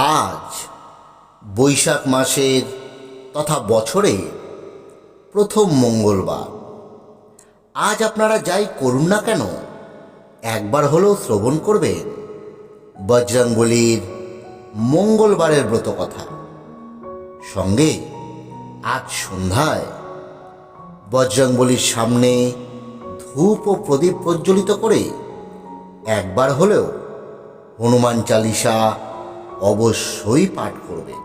আজ বৈশাখ মাসের তথা বছরের প্রথম মঙ্গলবার। আজ আপনারা যাই করুন না কেন, একবার হলেও শ্রবণ করবেন বজরঙ্গলির মঙ্গলবারের ব্রত কথা। সঙ্গে আজ সন্ধ্যায় বজরংবলির সামনে ধূপ ও প্রদীপ প্রজ্বলিত করে একবার হলেও হনুমান চালিসা অবশ্যই পাঠ করবেন।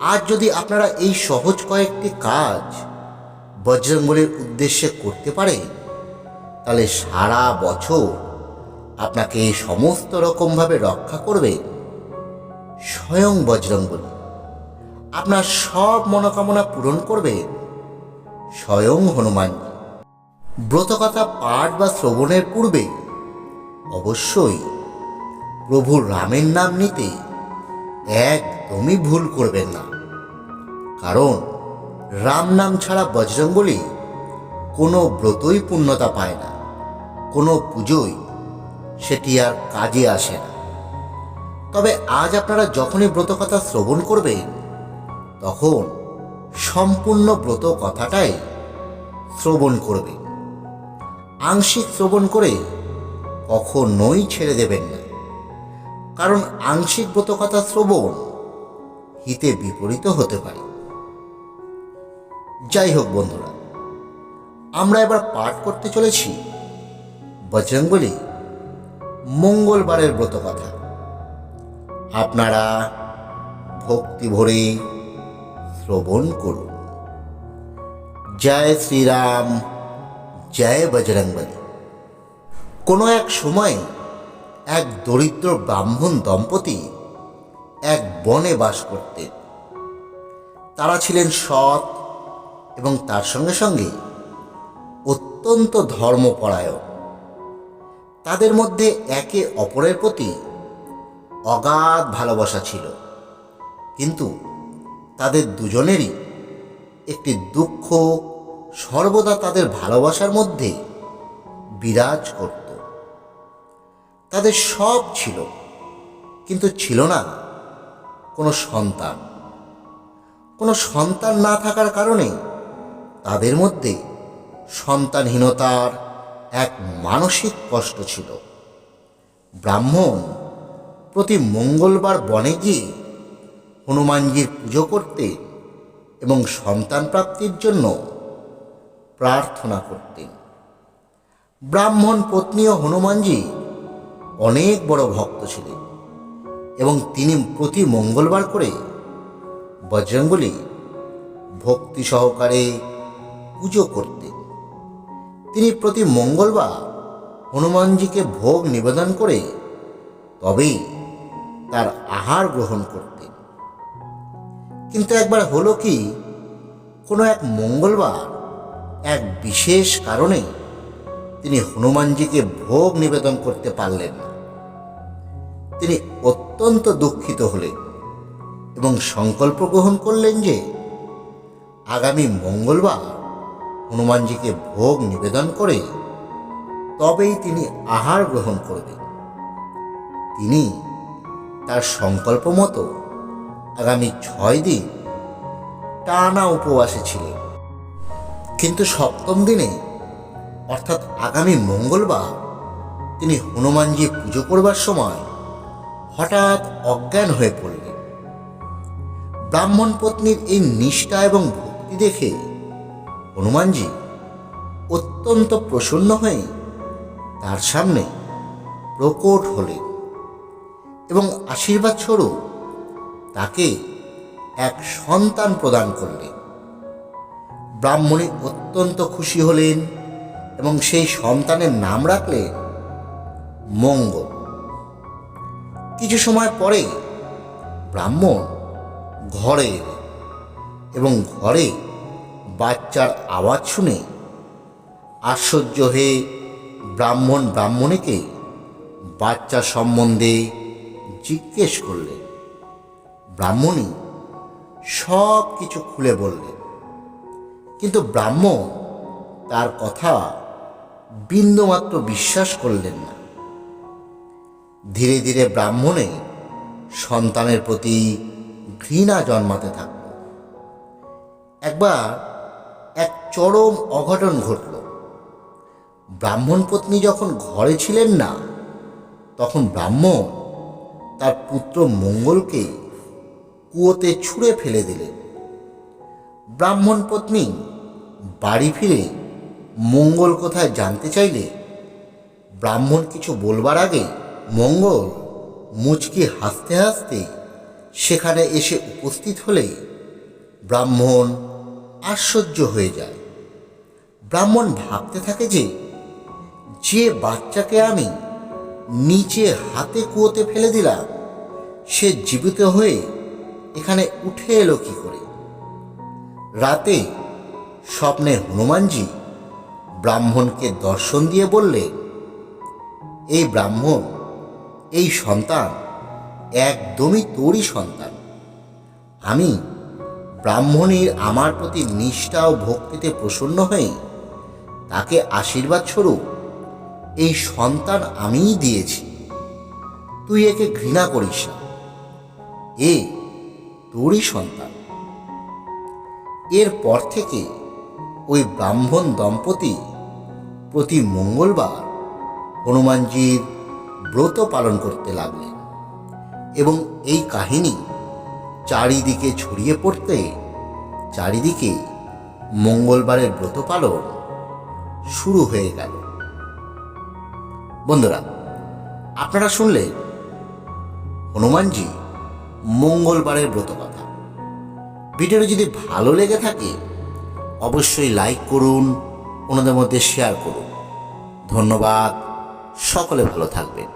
আজ যদি আপনারা এই সহজ কয়েকটি কাজ বজরংবলির উদ্দেশ্যে করতে পারেন, তাহলে সারা বছর আপনাকে সমস্ত রকমভাবে রক্ষা করবে স্বয়ং বজরংবলী আপনার সব মনোকামনা পূরণ করবে স্বয়ং হনুমানজি। ব্রতকথা পাঠ বা শ্রবণের পূর্বে অবশ্যই প্রভু রামের নাম নিতে একদমই ভুল করবেন না। কারণ রাম নাম ছাড়া বজরঙ্গলি কোনো ব্রতই পূর্ণতা পায় না, কোনো পুজোই সেটি আর কাজে আসে না। তবে আজ আপনারা যখনই ব্রতকথা শ্রবণ করবেন, তখন সম্পূর্ণ ব্রত কথাটাই শ্রবণ করবে আংশিক শ্রবণ করে কখনোই ছেড়ে দেবেন না। কারণ আংশিক ব্রত কথা শ্রবণ হিতে বিপরীত হতে পারে। যাই হোক বন্ধুরা, আমরা এবার পাঠ করতে চলেছি বজরঙ্গলি মঙ্গলবারের ব্রত কথা আপনারা ভক্তি ভরে শ্রবণ করুন। জয় শ্রীরাম, জয় বজরংবলী। কোনো এক সময় এক দরিদ্র ব্রাহ্মণ দম্পতি এক বনে বাস করতেন। তারা ছিলেন সৎ এবং তার সঙ্গে সঙ্গে অত্যন্ত ধর্মপরায়ণ। তাদের মধ্যে একে অপরের প্রতি অগাধ ভালোবাসা ছিল। কিন্তু তাদের দুজনেরই একটি দুঃখ সর্বদা তাদের ভালোবাসার মধ্যে বিরাজ করত। তাদের সব ছিল। কিন্তু ছিল না কোনো সন্তান। কোনো সন্তান না থাকার কারণে তাদের মধ্যে সন্তানহীনতার এক মানসিক কষ্ট ছিল। ব্রাহ্মণ প্রতি মঙ্গলবার বনে গিয়ে হনুমানজির পুজো করতে এবং সন্তান প্রাপ্তির জন্য প্রার্থনা করতেন। ব্রাহ্মণ পত্নী ও হনুমানজি অনেক বড় ভক্ত ছিলেন এবং তিনি প্রতি মঙ্গলবার করে বজরঙ্গলি ভক্তি সহকারে পুজো করতেন। তিনি প্রতি মঙ্গলবার হনুমানজিকে ভোগ নিবেদন করে তবেই তার আহার গ্রহণ করতেন। কিন্তু একবার হলো কি, কোনো এক মঙ্গলবার এক বিশেষ কারণে তিনি হনুমানজিকে ভোগ নিবেদন করতে পারলেন। তিনি অত্যন্ত দুঃখিত হলেন এবং সংকল্প গ্রহণ করলেন যে আগামী মঙ্গলবার হনুমানজিকে ভোগ নিবেদন করে তবেই তিনি আহার গ্রহণ করবেন। তিনি তার সংকল্প মতো আগামী ছয় দিন টানা উপবাসে ছিলেন। কিন্তু সপ্তম দিনে অর্থাৎ আগামী মঙ্গলবার তিনি হনুমানজি পুজো করবার সময় হঠাৎ অজ্ঞান হয়ে পড়লেন। ব্রাহ্মণ পত্নীর এই নিষ্ঠা এবং ভক্তি দেখে হনুমানজি অত্যন্ত প্রসন্ন হয়ে তার সামনে প্রকট হলেন এবং আশীর্বাদ স্বরূপ তাকে এক সন্তান প্রদান করলেন। ব্রাহ্মণী অত্যন্ত খুশি হলেন। এবং সেই সন্তানের নাম রাখলে মঙ্গল। কিছু সময় পরে ব্রাহ্মণ ঘরে এলেন এবং ঘরে বাচ্চার আওয়াজ শুনে আশ্চর্য হয়ে ব্রাহ্মণ ব্রাহ্মণীকে বাচ্চা সম্বন্ধে জিজ্ঞেস করলেন ব্রাহ্মণী সব কিছু খুলে বললেন কিন্তু ব্রাহ্মণ তার কথা বিন্দুমাত্র বিশ্বাস করলেন না। ধীরে ধীরে ব্রাহ্মণে সন্তানের প্রতি ঘৃণা জন্মাতে থাকল। একবার এক চরম অঘটন ঘটল। ব্রাহ্মণ পত্নী যখন ঘরে ছিলেন না, তখন ব্রাহ্মণ তার পুত্র মঙ্গলকে কুয়োতে ছুঁড়ে ফেলে দিলেন। ব্রাহ্মণ পত্নী বাড়ি ফিরে মঙ্গল কোথায় জানতে চাইলে? ব্রাহ্মণ কিছু বলবার আগে মঙ্গল মুচকি হাসতে হাসতে সেখানে এসে উপস্থিত হলে ব্রাহ্মণ আশ্চর্য হয়ে যায়। ব্রাহ্মণ ভাবতে থাকে যে যে বাচ্চাকে আমি নিচে হাতে কুয়োতে ফেলে দিলাম, সে জীবিত হয়ে এখানে উঠে এলো কি করে? রাতে স্বপ্নে হনুমানজি ব্রাহ্মণকে দর্শন দিয়ে বললেন এই ব্রাহ্মণ, এই সন্তান একদমই তোরই সন্তান। আমি ব্রাহ্মণীর আমার প্রতি নিষ্ঠা ও ভক্তিতে প্রসন্ন হয়ে তাকে আশীর্বাদ স্বরূপ এই সন্তান আমিই দিয়েছি। তুই একে ঘৃণা করিস না। এ তোরই সন্তান। এরপর থেকে ওই ব্রাহ্মণ দম্পতি প্রতি মঙ্গলবার হনুমানজির ব্রত পালন করতে লাগলেন এবং এই কাহিনী চারিদিকে ছড়িয়ে পড়তে চারিদিকে মঙ্গলবারের ব্রত পালন শুরু হয়ে গেল। বন্ধুরা, আপনারা শুনলেন হনুমানজি মঙ্গলবারের ব্রত কথা ভিডিওটি যদি ভালো লেগে থাকে অবশ্যই লাইক করুন ওনাদের মধ্যে শেয়ার করুন। ধন্যবাদ সকলে ভালো থাকবেন।